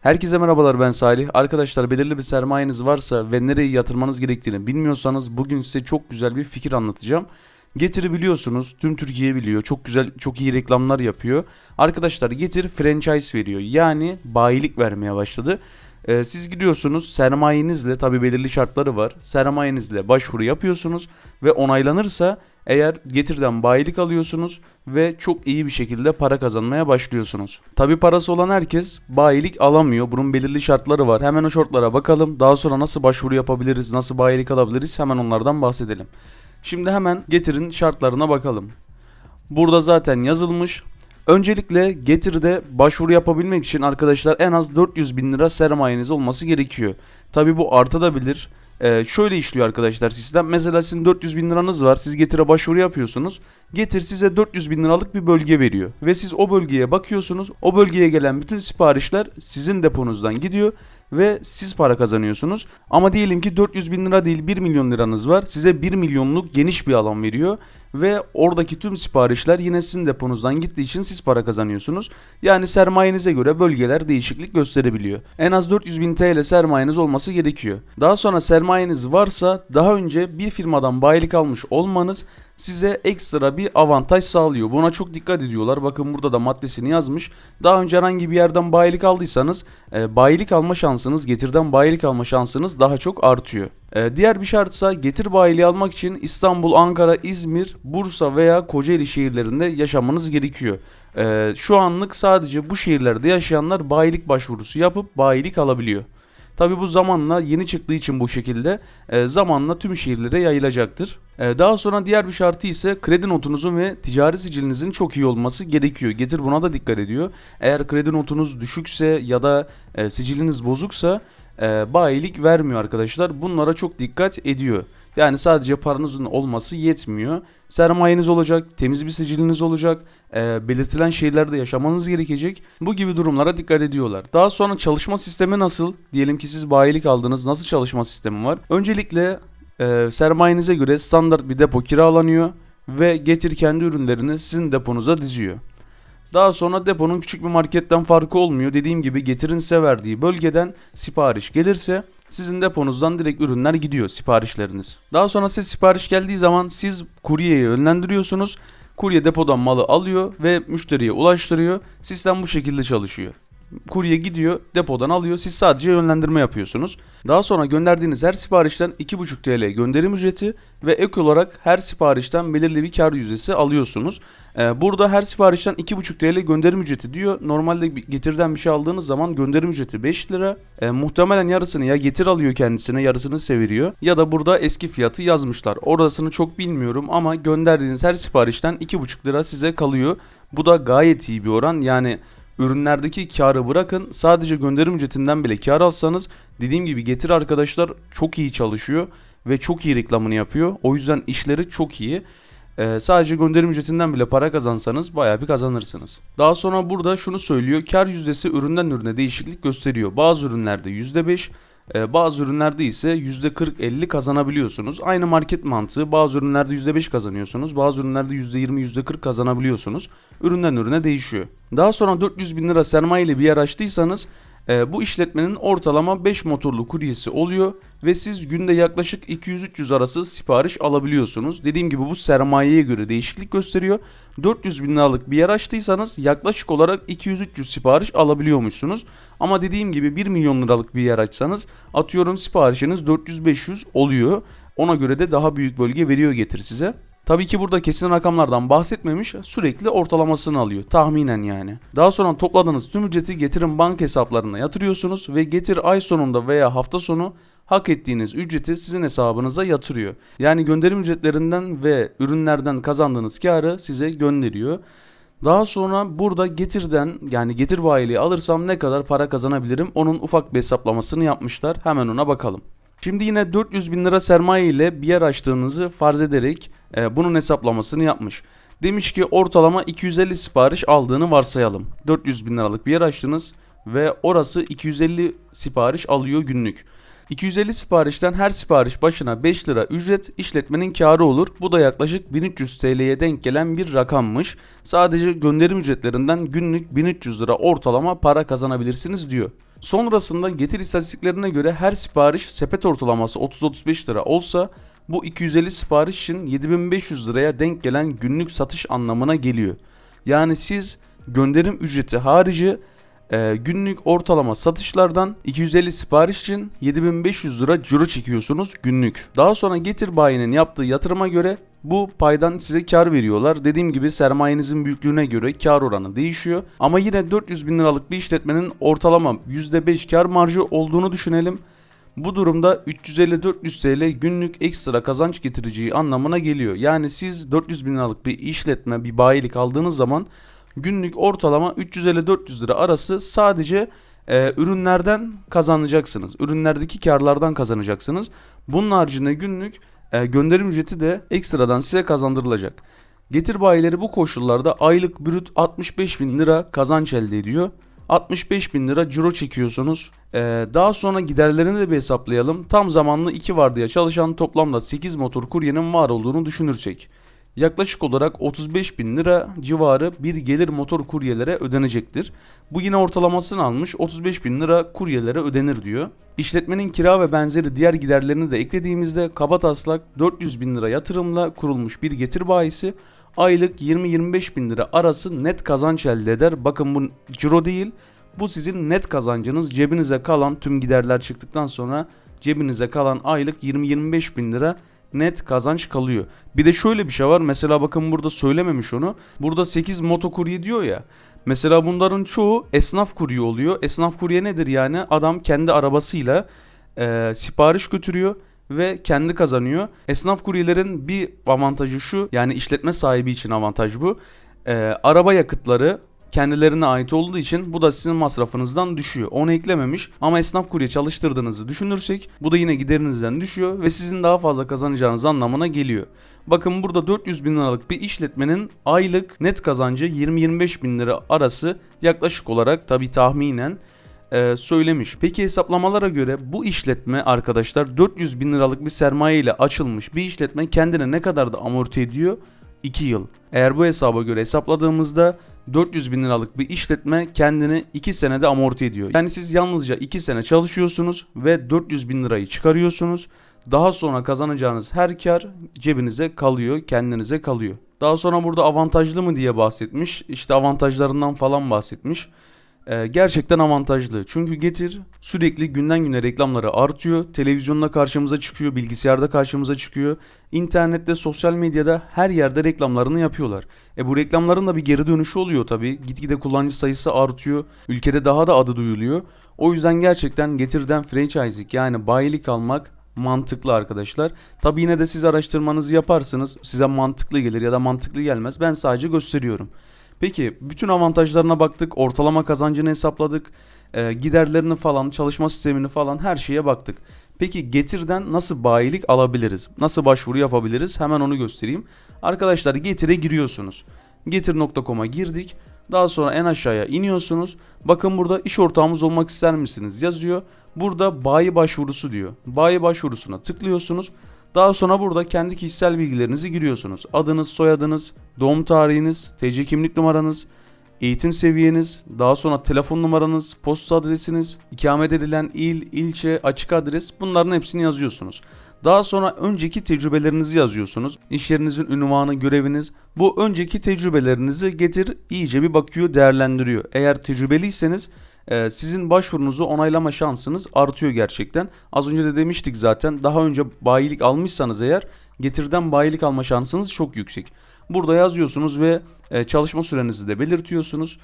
Herkese merhabalar ben Salih. Arkadaşlar belirli bir sermayeniz varsa ve nereye yatırmanız gerektiğini bilmiyorsanız bugün size çok güzel bir fikir anlatacağım. Getir'i biliyorsunuz. Tüm Türkiye biliyor. Çok güzel, çok iyi reklamlar yapıyor. Arkadaşlar Getir franchise veriyor. Yani bayilik vermeye başladı. Ee, siz gidiyorsunuz sermayenizle tabi belirli şartları var. Sermayenizle başvuru yapıyorsunuz ve onaylanırsa eğer Getir'den bayilik alıyorsunuz ve çok iyi bir şekilde para kazanmaya başlıyorsunuz. Tabi parası olan herkes bayilik alamıyor. Bunun belirli şartları var. Hemen o şartlara bakalım. Daha sonra nasıl başvuru yapabiliriz, nasıl bayilik alabiliriz hemen onlardan bahsedelim. Şimdi hemen Getir'in şartlarına bakalım. Burada zaten yazılmış. Öncelikle Getir'de başvuru yapabilmek için arkadaşlar en az 400 bin lira sermayeniz olması gerekiyor. Tabi bu artabilir. Ee, şöyle işliyor arkadaşlar sistem. Mesela sizin 400 bin liranız var. Siz Getir'e başvuru yapıyorsunuz. Getir size 400 bin liralık bir bölge veriyor. Ve siz o bölgeye bakıyorsunuz. O bölgeye gelen bütün siparişler sizin deponuzdan gidiyor ve siz para kazanıyorsunuz. Ama diyelim ki 400 bin lira değil 1 milyon liranız var. Size 1 milyonluk geniş bir alan veriyor. Ve oradaki tüm siparişler yine sizin deponuzdan gittiği için siz para kazanıyorsunuz. Yani sermayenize göre bölgeler değişiklik gösterebiliyor. En az 400 bin TL sermayeniz olması gerekiyor. Daha sonra sermayeniz varsa daha önce bir firmadan bayilik almış olmanız size ekstra bir avantaj sağlıyor. Buna çok dikkat ediyorlar. Bakın burada da maddesini yazmış. Daha önce herhangi bir yerden bayilik aldıysanız e, bayilik alma şansınız, getirden bayilik alma şansınız daha çok artıyor. E, diğer bir şartsa getir bayiliği almak için İstanbul, Ankara, İzmir, Bursa veya Kocaeli şehirlerinde yaşamanız gerekiyor. E, şu anlık sadece bu şehirlerde yaşayanlar bayilik başvurusu yapıp bayilik alabiliyor. Tabi bu zamanla yeni çıktığı için bu şekilde e, zamanla tüm şehirlere yayılacaktır. E, daha sonra diğer bir şartı ise kredi notunuzun ve ticari sicilinizin çok iyi olması gerekiyor. Getir buna da dikkat ediyor. Eğer kredi notunuz düşükse ya da e, siciliniz bozuksa e, bayilik vermiyor arkadaşlar. Bunlara çok dikkat ediyor. Yani sadece paranızın olması yetmiyor. Sermayeniz olacak, temiz bir siciliniz olacak, e, belirtilen şehirlerde yaşamanız gerekecek. Bu gibi durumlara dikkat ediyorlar. Daha sonra çalışma sistemi nasıl? Diyelim ki siz bayilik aldınız. Nasıl çalışma sistemi var? Öncelikle e, sermayenize göre standart bir depo kiralanıyor ve getir kendi ürünlerini sizin deponuza diziyor. Daha sonra deponun küçük bir marketten farkı olmuyor. Dediğim gibi getirin size verdiği bölgeden sipariş gelirse sizin deponuzdan direkt ürünler gidiyor siparişleriniz. Daha sonra size sipariş geldiği zaman siz kuryeye yönlendiriyorsunuz. Kurye depodan malı alıyor ve müşteriye ulaştırıyor. Sistem bu şekilde çalışıyor. Kurye gidiyor, depodan alıyor. Siz sadece yönlendirme yapıyorsunuz. Daha sonra gönderdiğiniz her siparişten 2,5 TL gönderim ücreti ve ek olarak her siparişten belirli bir kar yüzdesi alıyorsunuz. Ee, burada her siparişten 2,5 TL gönderim ücreti diyor. Normalde getirden bir şey aldığınız zaman gönderim ücreti 5 lira. Ee, muhtemelen yarısını ya getir alıyor kendisine yarısını seviriyor. Ya da burada eski fiyatı yazmışlar. Orasını çok bilmiyorum ama gönderdiğiniz her siparişten 2,5 lira size kalıyor. Bu da gayet iyi bir oran. Yani ürünlerdeki karı bırakın sadece gönderim ücretinden bile kar alsanız dediğim gibi getir arkadaşlar çok iyi çalışıyor ve çok iyi reklamını yapıyor. O yüzden işleri çok iyi. Ee, sadece gönderim ücretinden bile para kazansanız bayağı bir kazanırsınız. Daha sonra burada şunu söylüyor. Kar yüzdesi üründen ürüne değişiklik gösteriyor. Bazı ürünlerde %5, e, bazı ürünlerde ise %40-50 kazanabiliyorsunuz. Aynı market mantığı bazı ürünlerde %5 kazanıyorsunuz. Bazı ürünlerde %20, %40 kazanabiliyorsunuz. Üründen ürüne değişiyor. Daha sonra 400 bin lira sermaye ile bir yer açtıysanız bu işletmenin ortalama 5 motorlu kuryesi oluyor ve siz günde yaklaşık 200-300 arası sipariş alabiliyorsunuz. Dediğim gibi bu sermayeye göre değişiklik gösteriyor. 400 bin liralık bir yer açtıysanız yaklaşık olarak 200-300 sipariş alabiliyormuşsunuz. Ama dediğim gibi 1 milyon liralık bir yer açsanız atıyorum siparişiniz 400-500 oluyor. Ona göre de daha büyük bölge veriyor getir size. Tabii ki burada kesin rakamlardan bahsetmemiş, sürekli ortalamasını alıyor. Tahminen yani. Daha sonra topladığınız tüm ücreti Getir'in bank hesaplarına yatırıyorsunuz ve Getir ay sonunda veya hafta sonu hak ettiğiniz ücreti sizin hesabınıza yatırıyor. Yani gönderim ücretlerinden ve ürünlerden kazandığınız karı size gönderiyor. Daha sonra burada Getir'den yani Getir bayiliği alırsam ne kadar para kazanabilirim onun ufak bir hesaplamasını yapmışlar. Hemen ona bakalım. Şimdi yine 400 bin lira sermaye ile bir yer açtığınızı farz ederek e, bunun hesaplamasını yapmış. Demiş ki ortalama 250 sipariş aldığını varsayalım. 400 bin liralık bir yer açtınız ve orası 250 sipariş alıyor günlük. 250 siparişten her sipariş başına 5 lira ücret işletmenin karı olur. Bu da yaklaşık 1300 TL'ye denk gelen bir rakammış. Sadece gönderim ücretlerinden günlük 1300 lira ortalama para kazanabilirsiniz diyor. Sonrasında getir istatistiklerine göre her sipariş sepet ortalaması 30-35 lira olsa bu 250 sipariş için 7500 liraya denk gelen günlük satış anlamına geliyor. Yani siz gönderim ücreti harici e, günlük ortalama satışlardan 250 sipariş için 7500 lira ciro çekiyorsunuz günlük. Daha sonra Getir bayinin yaptığı yatırıma göre bu paydan size kar veriyorlar. Dediğim gibi sermayenizin büyüklüğüne göre kar oranı değişiyor. Ama yine 400 bin liralık bir işletmenin ortalama %5 kar marjı olduğunu düşünelim. Bu durumda 350-400 TL günlük ekstra kazanç getireceği anlamına geliyor. Yani siz 400 bin liralık bir işletme, bir bayilik aldığınız zaman günlük ortalama 350-400 lira arası sadece e, ürünlerden kazanacaksınız. Ürünlerdeki karlardan kazanacaksınız. Bunun haricinde günlük e, gönderim ücreti de ekstradan size kazandırılacak. Getir bayileri bu koşullarda aylık brüt 65 bin lira kazanç elde ediyor. 65 bin lira ciro çekiyorsunuz. Ee, daha sonra giderlerini de bir hesaplayalım. Tam zamanlı 2 vardiya çalışan toplamda 8 motor kuryenin var olduğunu düşünürsek. Yaklaşık olarak 35 bin lira civarı bir gelir motor kuryelere ödenecektir. Bu yine ortalamasını almış 35 bin lira kuryelere ödenir diyor. İşletmenin kira ve benzeri diğer giderlerini de eklediğimizde kabataslak 400 bin lira yatırımla kurulmuş bir getir bayisi aylık 20-25 bin lira arası net kazanç elde eder. Bakın bu ciro değil bu sizin net kazancınız cebinize kalan tüm giderler çıktıktan sonra cebinize kalan aylık 20-25 bin lira net kazanç kalıyor. Bir de şöyle bir şey var. Mesela bakın burada söylememiş onu. Burada 8 motokurye diyor ya. Mesela bunların çoğu esnaf kurye oluyor. Esnaf kurye nedir yani? Adam kendi arabasıyla e, sipariş götürüyor ve kendi kazanıyor. Esnaf kuryelerin bir avantajı şu. Yani işletme sahibi için avantaj bu. E, araba yakıtları kendilerine ait olduğu için bu da sizin masrafınızdan düşüyor. Onu eklememiş ama esnaf kurye çalıştırdığınızı düşünürsek bu da yine giderinizden düşüyor ve sizin daha fazla kazanacağınız anlamına geliyor. Bakın burada 400 bin liralık bir işletmenin aylık net kazancı 20-25 bin lira arası yaklaşık olarak tabi tahminen e, söylemiş. Peki hesaplamalara göre bu işletme arkadaşlar 400 bin liralık bir sermaye ile açılmış bir işletme kendine ne kadar da amorti ediyor? 2 yıl. Eğer bu hesaba göre hesapladığımızda 400 bin liralık bir işletme kendini 2 senede amorti ediyor. Yani siz yalnızca 2 sene çalışıyorsunuz ve 400 bin lirayı çıkarıyorsunuz. Daha sonra kazanacağınız her kar cebinize kalıyor, kendinize kalıyor. Daha sonra burada avantajlı mı diye bahsetmiş. İşte avantajlarından falan bahsetmiş. Ee, gerçekten avantajlı. Çünkü Getir sürekli günden güne reklamları artıyor. Televizyonda karşımıza çıkıyor, bilgisayarda karşımıza çıkıyor. İnternette, sosyal medyada her yerde reklamlarını yapıyorlar. E bu reklamların da bir geri dönüşü oluyor tabii. Gitgide kullanıcı sayısı artıyor. Ülkede daha da adı duyuluyor. O yüzden gerçekten Getir'den franchising yani bayilik almak mantıklı arkadaşlar. Tabi yine de siz araştırmanızı yaparsınız. Size mantıklı gelir ya da mantıklı gelmez. Ben sadece gösteriyorum. Peki bütün avantajlarına baktık, ortalama kazancını hesapladık, e, giderlerini falan, çalışma sistemini falan her şeye baktık. Peki Getir'den nasıl bayilik alabiliriz? Nasıl başvuru yapabiliriz? Hemen onu göstereyim. Arkadaşlar Getir'e giriyorsunuz. Getir.com'a girdik. Daha sonra en aşağıya iniyorsunuz. Bakın burada iş ortağımız olmak ister misiniz yazıyor. Burada bayi başvurusu diyor. Bayi başvurusuna tıklıyorsunuz. Daha sonra burada kendi kişisel bilgilerinizi giriyorsunuz. Adınız, soyadınız, doğum tarihiniz, TC kimlik numaranız, eğitim seviyeniz, daha sonra telefon numaranız, posta adresiniz, ikamet edilen il, ilçe, açık adres bunların hepsini yazıyorsunuz. Daha sonra önceki tecrübelerinizi yazıyorsunuz. İş yerinizin ünvanı, göreviniz. Bu önceki tecrübelerinizi getir iyice bir bakıyor, değerlendiriyor. Eğer tecrübeliyseniz e, sizin başvurunuzu onaylama şansınız artıyor gerçekten. Az önce de demiştik zaten daha önce bayilik almışsanız eğer getirden bayilik alma şansınız çok yüksek. Burada yazıyorsunuz ve e, çalışma sürenizi de belirtiyorsunuz.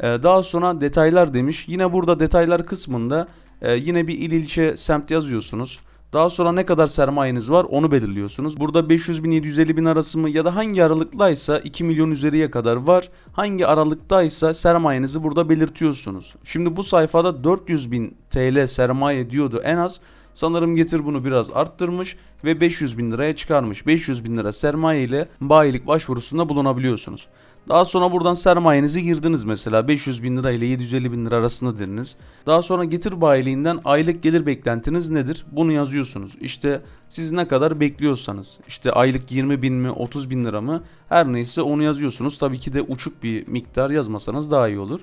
E, daha sonra detaylar demiş. Yine burada detaylar kısmında yine bir il ilçe semt yazıyorsunuz. Daha sonra ne kadar sermayeniz var onu belirliyorsunuz. Burada 500 bin 750 bin arası mı ya da hangi aralıktaysa 2 milyon üzeriye kadar var. Hangi aralıktaysa sermayenizi burada belirtiyorsunuz. Şimdi bu sayfada 400 bin TL sermaye diyordu en az. Sanırım Getir bunu biraz arttırmış ve 500 bin liraya çıkarmış. 500 bin lira sermaye ile bayilik başvurusunda bulunabiliyorsunuz. Daha sonra buradan sermayenizi girdiniz mesela 500 bin lira ile 750 bin lira arasında dediniz. Daha sonra getir bayiliğinden aylık gelir beklentiniz nedir? Bunu yazıyorsunuz. İşte siz ne kadar bekliyorsanız işte aylık 20 bin mi 30 bin lira mı her neyse onu yazıyorsunuz. Tabii ki de uçuk bir miktar yazmasanız daha iyi olur.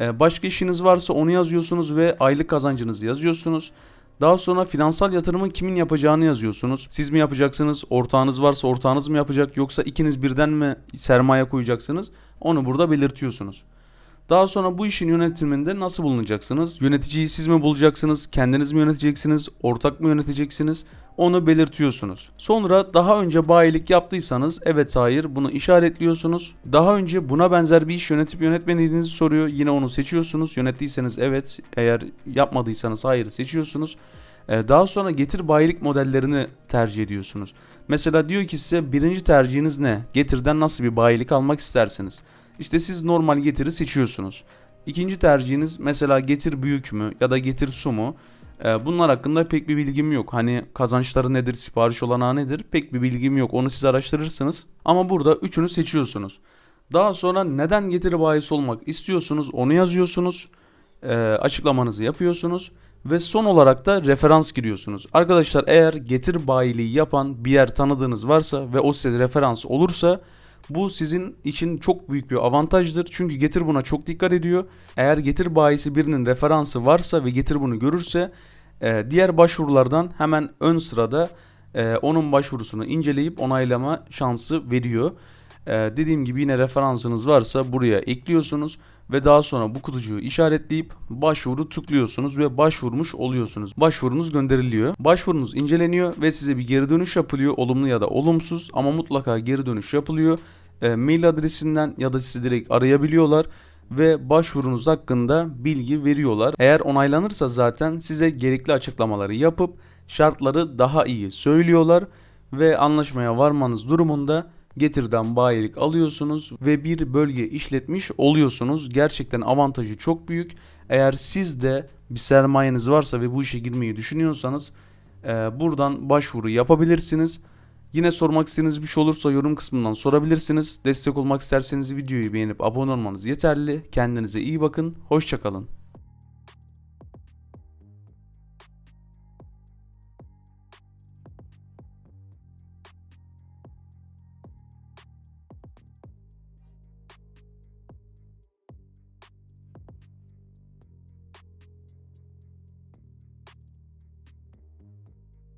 Ee, başka işiniz varsa onu yazıyorsunuz ve aylık kazancınızı yazıyorsunuz. Daha sonra finansal yatırımın kimin yapacağını yazıyorsunuz. Siz mi yapacaksınız? Ortağınız varsa ortağınız mı yapacak? Yoksa ikiniz birden mi sermaye koyacaksınız? Onu burada belirtiyorsunuz. Daha sonra bu işin yönetiminde nasıl bulunacaksınız? Yöneticiyi siz mi bulacaksınız? Kendiniz mi yöneteceksiniz? Ortak mı yöneteceksiniz? Onu belirtiyorsunuz. Sonra daha önce bayilik yaptıysanız evet hayır bunu işaretliyorsunuz. Daha önce buna benzer bir iş yönetip yönetmediğinizi soruyor. Yine onu seçiyorsunuz. Yönettiyseniz evet eğer yapmadıysanız hayır seçiyorsunuz. Ee, Daha sonra getir bayilik modellerini tercih ediyorsunuz. Mesela diyor ki size birinci tercihiniz ne? Getirden nasıl bir bayilik almak istersiniz? İşte siz normal getiri seçiyorsunuz. İkinci tercihiniz mesela getir büyük mü ya da getir su mu? Ee, Bunlar hakkında pek bir bilgim yok. Hani kazançları nedir, sipariş olanağı nedir pek bir bilgim yok. Onu siz araştırırsınız. Ama burada üçünü seçiyorsunuz. Daha sonra neden getiri bayisi olmak istiyorsunuz onu yazıyorsunuz. Ee, açıklamanızı yapıyorsunuz. Ve son olarak da referans giriyorsunuz. Arkadaşlar eğer getir bayiliği yapan bir yer tanıdığınız varsa ve o size referans olursa bu sizin için çok büyük bir avantajdır. Çünkü Getir buna çok dikkat ediyor. Eğer Getir bayisi birinin referansı varsa ve Getir bunu görürse e, diğer başvurulardan hemen ön sırada e, onun başvurusunu inceleyip onaylama şansı veriyor. E, dediğim gibi yine referansınız varsa buraya ekliyorsunuz ve daha sonra bu kutucuğu işaretleyip başvuru tıklıyorsunuz ve başvurmuş oluyorsunuz. Başvurunuz gönderiliyor. Başvurunuz inceleniyor ve size bir geri dönüş yapılıyor olumlu ya da olumsuz ama mutlaka geri dönüş yapılıyor. E, mail adresinden ya da sizi direkt arayabiliyorlar ve başvurunuz hakkında bilgi veriyorlar. Eğer onaylanırsa zaten size gerekli açıklamaları yapıp şartları daha iyi söylüyorlar ve anlaşmaya varmanız durumunda Getir'den bayilik alıyorsunuz ve bir bölge işletmiş oluyorsunuz. Gerçekten avantajı çok büyük. Eğer siz de bir sermayeniz varsa ve bu işe girmeyi düşünüyorsanız e, buradan başvuru yapabilirsiniz. Yine sormak istediğiniz bir şey olursa yorum kısmından sorabilirsiniz. Destek olmak isterseniz videoyu beğenip abone olmanız yeterli. Kendinize iyi bakın. Hoşçakalın.